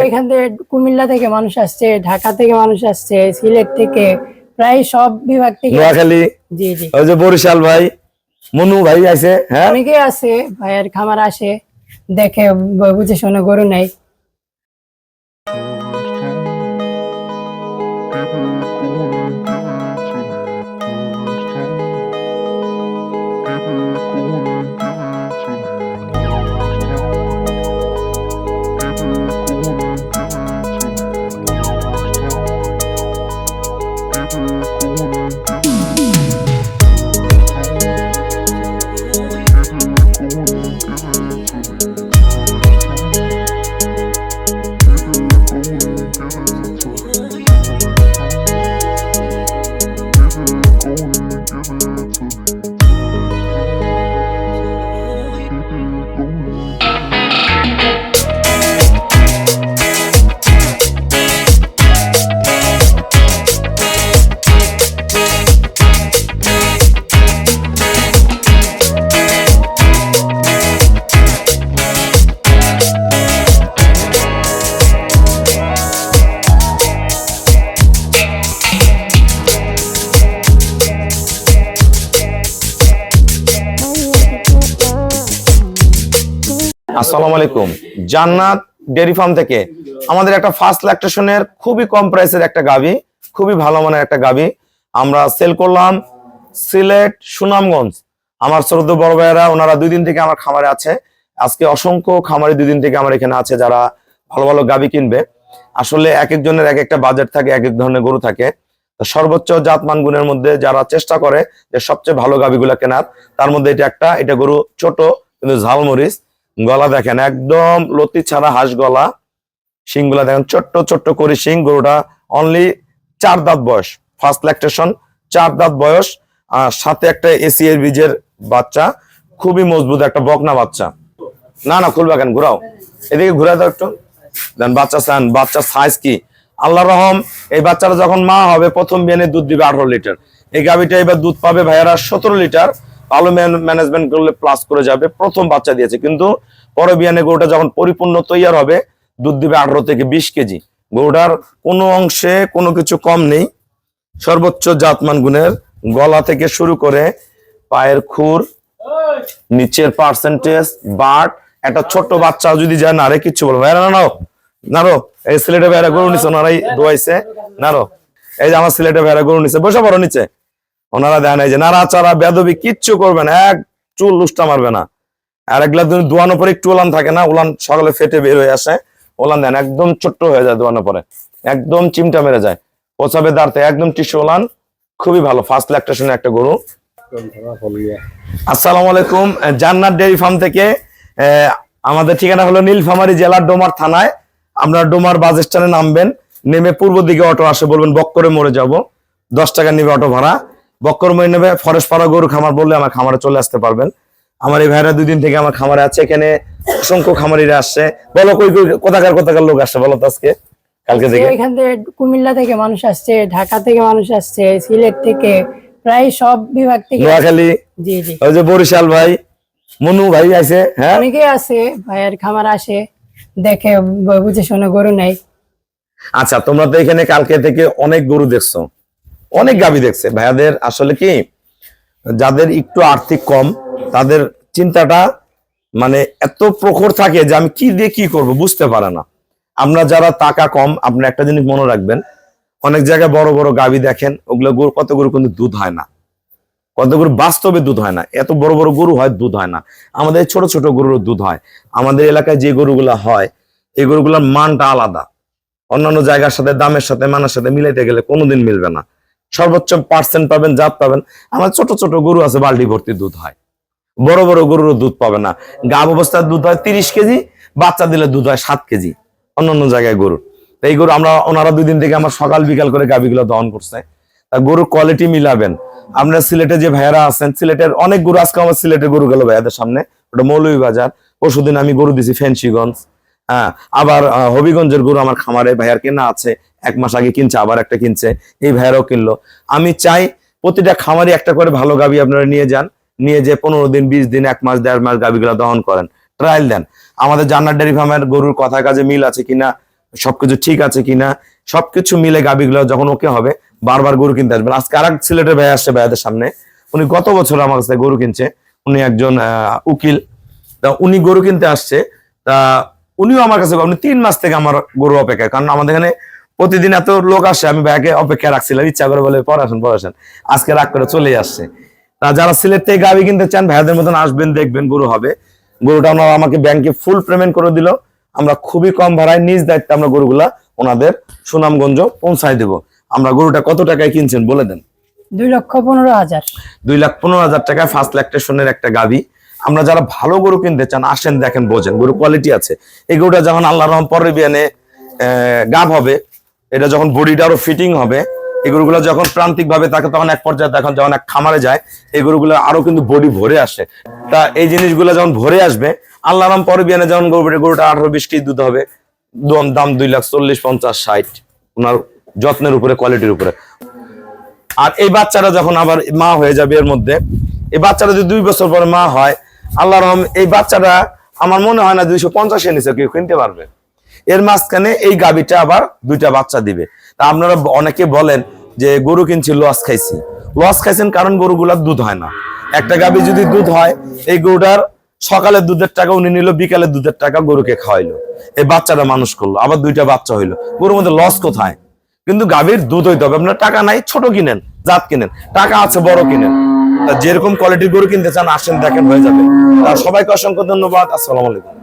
এখান থেকে কুমিল্লা থেকে মানুষ আসছে ঢাকা থেকে মানুষ আসছে সিলেট থেকে প্রায় সব বিভাগ থেকে নোয়াখালী জি জি। ওই যে বরিশাল ভাই মনু ভাই আছে হ্যাঁ? অনেকে আছে ভাইয়ের খামার আসে দেখে বুঝে শুনে গরু নেই আসসালামু আলাইকুম। জান্নাত ডেয়ারি ফার্ম থেকে আমাদের একটা ফার্স্ট ল্যাকটেশনের খুবই কম প্রাইসের একটা গাবি খুবই ভালো মানের একটা গাবি আমরা সেল করলাম সিলেট সুনামগঞ্জ। আমার শ্রদ্ধ বড় ভাইয়েরা, ওনারা দুই দিন থেকে আমার খামারে আছে। আজকে অসংখ্য খামারি দুই দিন থেকে আমার এখানে আছে যারা ভালো ভালো গাবি কিনবে। আসলে এক একজনের এক একটা বাজেট থাকে, এক এক ধরনের গরু থাকে। সর্বোচ্চ জাতমান গুণের মধ্যে যারা চেষ্টা করে যে সবচেয়ে ভালো গাবিগুলো কেনার, তার মধ্যে এটা একটা, এটা গরু ছোট, কিন্তু ঝালমরিচ। গলা দেখেন, একদম লতি ছাড়া হাঁস গলা। শিংগুলা দেখেন, ছোট্ট ছোট্ট করে শিং, গরুটা অনলি চার দাঁত বয়স। ফার্স্ট ল্যাকটেশন চার দাঁত বয়স। আর সাথে একটা এসিএর বীজের বাচ্চা, খুবই মজবুত একটা বকনা বাচ্চা। না না, খুলবা কেন? ঘুরাও। এদিকে ঘুরে দাও একটু। দেন বাচ্চা চান বাচ্চার সাইজ কি? আল্লাহ রহম, এই বাচ্চারা যখন মা হবে, প্রথম বিয়ানে দুধ দিবে আঠারো লিটার। এই গাভিটা এবার দুধ পাবে ভাইয়ারা সতেরো লিটার। ভালো ম্যানেজমেন্ট করলে প্লাস করে যাবে, প্রথম বাচ্চা দিয়েছে। কিন্তু পরে বিয়ানে গরুটা যখন পরিপূর্ণ তৈয়ার হবে, দুধ দিবে আঠারো থেকে বিশ কেজি। গরুটার কোনো অংশে কোনো কিছু কম নেই। সর্বোচ্চ জাতমান গুণের গলা থেকে শুরু করে পায়ের খুর, নিচের পার্সেন্টেজ বাট একটা ছোট্ট বাচ্চা যদি যায়, না নারে কিচ্ছু বলব না। নাও নারো এই সিলেটে ভাইরা গরু নিছে, ওনারাই দোয়াইছে। নারো এই যে আমার সিলেটে ভাইরা গরু নিছে, বসে পড়ো নিচে। ওনারা দেন এই যে, নাড়াচাড়া, বেদবি, কিচ্ছু করবে না, এক চুল লুষ্টা মারবে না। আর এগুলা তুমি দোয়ানোর পরে একটু ওলান থাকে না, ওলান সকালে ফেটে বের হয়ে আসে, ওলান দেন, একদম ছোট্ট হয়ে যায় দোয়ানোর পরে একদম চিমটা মেরে যায়। পচাবে দাঁড়তে একদম টিস্যু ওলান, খুবই ভালো ফার্স্ট ল্যাকটেশনের একটা গরু। আসসালামু আলাইকুম জান্নাত ডেয়ারি ফার্ম থেকে আমাদের ঠিকানা হলো নীলফামারী জেলার ডোমার থানায়। আপনারা ডোমার বাস স্ট্যান্ডে নামবেন, নেমে পূর্ব দিকে অটো আসে, বলবেন, বক করে মরে যাব। দশ টাকা নেবে অটো ভাড়া। বক্কর নেবে ফরেস্ট পাড়া গরু খামার বললে আমার খামারে চলে আসতে পারবেন। আমার এই ভাইরা দুই দিন থেকে আমার খামারে আছে এখানে অসংখ্য খামারিরা আসছে। বলো কই কই কোথাকার কোথাকার লোক আসছে বলো তো আজকে? কালকে থেকে? এখান থেকে কুমিল্লা থেকে মানুষ আসছে ঢাকা থেকে মানুষ আসছে সিলেট থেকে প্রায় সব বিভাগ থেকে নোয়াখালী? জি জি। ওই যে বরিশাল ভাই মনু ভাই আছে হ্যাঁ? অনেকে আছে ভাইয়ের খামার আসে দেখে বুঝে শুনে গরু নেই আচ্ছা তোমরা তো এখানে কালকে থেকে অনেক গরু দেখছ। অনেক গাবি দেখছে। ভাইয়াদের আসলে কি, যাদের একটু আর্থিক কম, তাদের চিন্তাটা মানে এত প্রখর থাকে যে আমি কি দিয়ে কি করব বুঝতে পারে না। আমরা যারা টাকা কম আপনারা একটা জিনিস মনে রাখবেন, অনেক জায়গায় বড় বড় গাবি দেখেন, ওগুলো গরু, কত গরু কিন্তু দুধ হয় না। কত গরু বাস্তবে দুধ হয় না, এত বড় বড় গরু হয় দুধ হয় না। আমাদের ছোট ছোট গরুর দুধ হয়। আমাদের এলাকায় যে গরুগুলা হয়, এই গরুগুলোর মানটা আলাদা। অন্যান্য জায়গার সাথে, দামের সাথে, মানের সাথে মিলাইতে গেলে কোনোদিন মিলবে না। সর্বোচ্চ পার্সেন্ট পাবেন, জাত পাবেন। আমার ছোট ছোট গরু আছে বাল্টি ভর্তি দুধ হয়। বড় বড় গরুর দুধ পাবে না। গাব অবস্থায় দুধ হয় তিরিশ কেজি, বাচ্চা দিলে দুধ হয় সাত কেজি। অন্যান্য জায়গায় গরুর। এই গরু আমরা ওনারা দুই দিন থেকে আমার সকাল বিকাল করে গাবিগুলো দহন করছে। তা গরুর কোয়ালিটি মিলাবেন। আপনার সিলেটে যে ভাইয়ারা আছেন, সিলেটের অনেক গরু, আজকে আমার সিলেটের গরু গেল ভাইয়াদের সামনে। ওটা মৌলভীবাজার। পরশুদিন আমি গরু দিছি ফেন্সিগঞ্জ হ্যাঁ আবার হবিগঞ্জের গরু আমার খামারে ভাইয়ার কেনা আছে এক মাস আগে কিনছে, আবার একটা কিনছে, এই ভাইয়ারাও কিনলো। আমি চাই প্রতিটা খামারে একটা করে ভালো গাবি আপনারা নিয়ে যান, নিয়ে যে পনেরো দিন, বিশ দিন, এক মাস, দেড় মাস গাবিগুলো দহন করেন ট্রায়াল দেন। আমাদের জান্নার ডেয়ারি ফার্মের গরুর কথা কাজে মিল আছে কিনা, সবকিছু ঠিক আছে কিনা, সবকিছু মিলে গাবিগুলো যখন ওকে হবে, বারবার গরু কিনতে আসবেন। আজকে আর এক সিলেটের ভাই আসছে ভাইয়াদের সামনে, উনি গত বছর আমার কাছে গরু কিনছে, উনি একজন উকিল। তা উনি গরু কিনতে আসছে, তা উনিও আমার কাছে উনি তিন মাস থেকে আমার গরু অপেক্ষা কারণ আমাদের এখানে প্রতিদিন এত লোক আসে আমি ব্যাগে অপেক্ষা রাখছিলাম ইচ্ছা করে বলে পড়াশোন পড়াশোন আজকে রাগ করে চলে আসছে। যারা সিলেট থেকে গাবি কিনতে চান ভাইয়াদের মতন আসবেন দেখবেন গরু হবে। গরুটা ওনারা আমাকে ব্যাংকে ফুল পেমেন্ট করে দিল। আমরা খুবই কম ভাড়ায় নিজ দায়িত্বে আমরা গরুগুলা ওনাদের সুনামগঞ্জ পৌঁছায় দেব। আমরা গরুটা কত টাকায় কিনছেন বলে দেন। দুই লক্ষ পনেরো হাজার। দুই লাখ পনেরো হাজার টাকায় ফার্স্ট ল্যাকটেশনের একটা গাবি। আমরা যারা ভালো গরু কিনতে চান আসেন দেখেন বোঝেন গরু কোয়ালিটি আছে। এই গরুটা যখন আল্লাহ রহম পরের বিয়ানে গাব হবে এটা যখন বডিটা আরও ফিটিং হবে, এই গরুগুলো যখন প্রান্তিক ভাবে থাকে, তখন এক পর্যায়ে তখন যখন এক খামারে যায়, এই গরুগুলো আরও কিন্তু বডি ভরে আসে। তা এই জিনিসগুলো যখন ভরে আসবে আল্লাহ রহম পরের বিয়ানে যখন গরু গরুটা আঠারো বিশ কেজি দুধ হবে, দাম- দাম দুই লাখ চল্লিশ, পঞ্চাশ, ষাট, ওনার যত্নের উপরে কোয়ালিটির উপরে। আর এই বাচ্চাটা যখন আবার মা হয়ে যাবে এর মধ্যে, এই বাচ্চাটা যদি দুই বছর পরে মা হয় আল্লাহ রহম এই বাচ্চাটা আমার মনে হয় না দুইশো পঞ্চাশের নিচে কেউ কিনতে পারবে। এর মাঝখানে এই গাবিটা আবার দুইটা বাচ্চা দিবে। তা আপনারা অনেকে বলেন যে গরু কিনছি, লস খাইছি। লস খাইছেন কারণ গরুগুলার দুধ হয় না। একটা গাবি যদি দুধ হয়, এই গরুটার সকালে দুধের টাকা উনি নিল বিকালে দুধের টাকা গরুকে খাওয়াইলো। এই বাচ্চাটা মানুষ করল, আবার দুইটা বাচ্চা হইল। গরুর মধ্যে লস কোথায়? কিন্তু গাভীর দুধ হইতে হবে। আপনার টাকা নাই, ছোট কিনেন, জাত কিনেন, টাকা আছে, বড় কিনেন। যেরকম কোয়ালিটির গরু কিনতে চান, আসেন, দেখেন, হয়ে যাবে। সবাইকে অসংখ্য ধন্যবাদ। আসসালামু আলাইকুম।